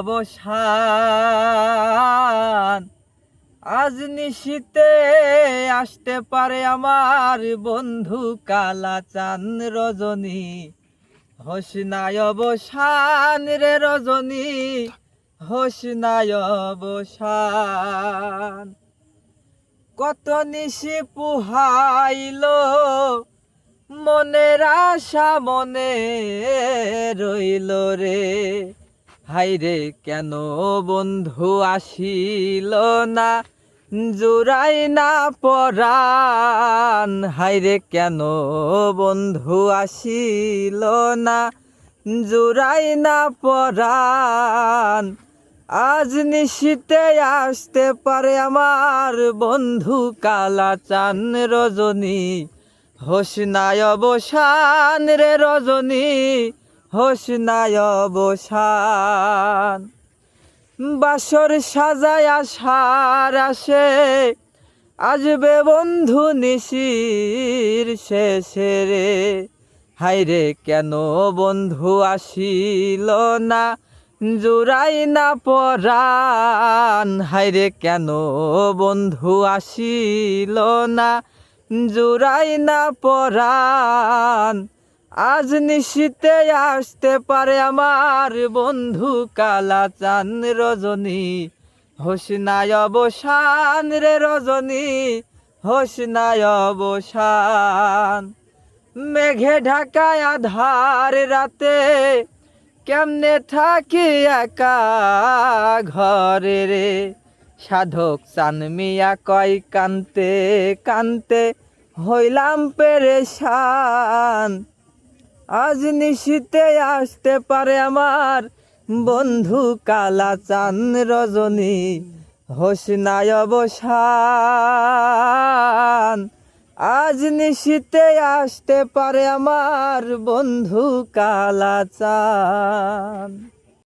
অবসান। আজ নিশীতে আসতে পারে আমার বন্ধু কালা চান রজনী। হোসনায় অবসান রে রজনী, হোসনায় অবসান। কত নিশি পুহাইল মনের আশা মনে রইল রে। হাইরে কেন বন্ধু আসিল না? জুড়াই না পরাণ। হাইরে কেন বন্ধু আসিল না? জুড়াই না পরাণ। আজ নিশীতে আসতে পারে আমার বন্ধু কালা চান রজনী। হোসনায় অবসান রে রজনী। হোসনায় অবসান বাসর সাজায় আসার আসে, আসবে বন্ধু নিশির শেষে রে। হাইরে কেন বন্ধু আসিল না? জুড়াই না পরাণ। হাইরে কেন বন্ধু আসিল না? জুড়াই না পরাণ। আজ নিশীতে আসতে পারে আমার বন্ধু কালা চান রজনী। হোসনায় অবসান রে রজনী, হোসনায় অবসান। মেঘে ঢাকায় আধার রাতে কেমনে থাকি একা ঘরে রে? সাধক চান মিয়া কয় কান্তে কান্তে হইলাম পেরেশান। আজ নিশীতে আসতে পারে আমার বন্ধু কালা চান রজনী হোসনায় অবসান আজ নিশীতে আসতে পারে আমার বন্ধু কালা চান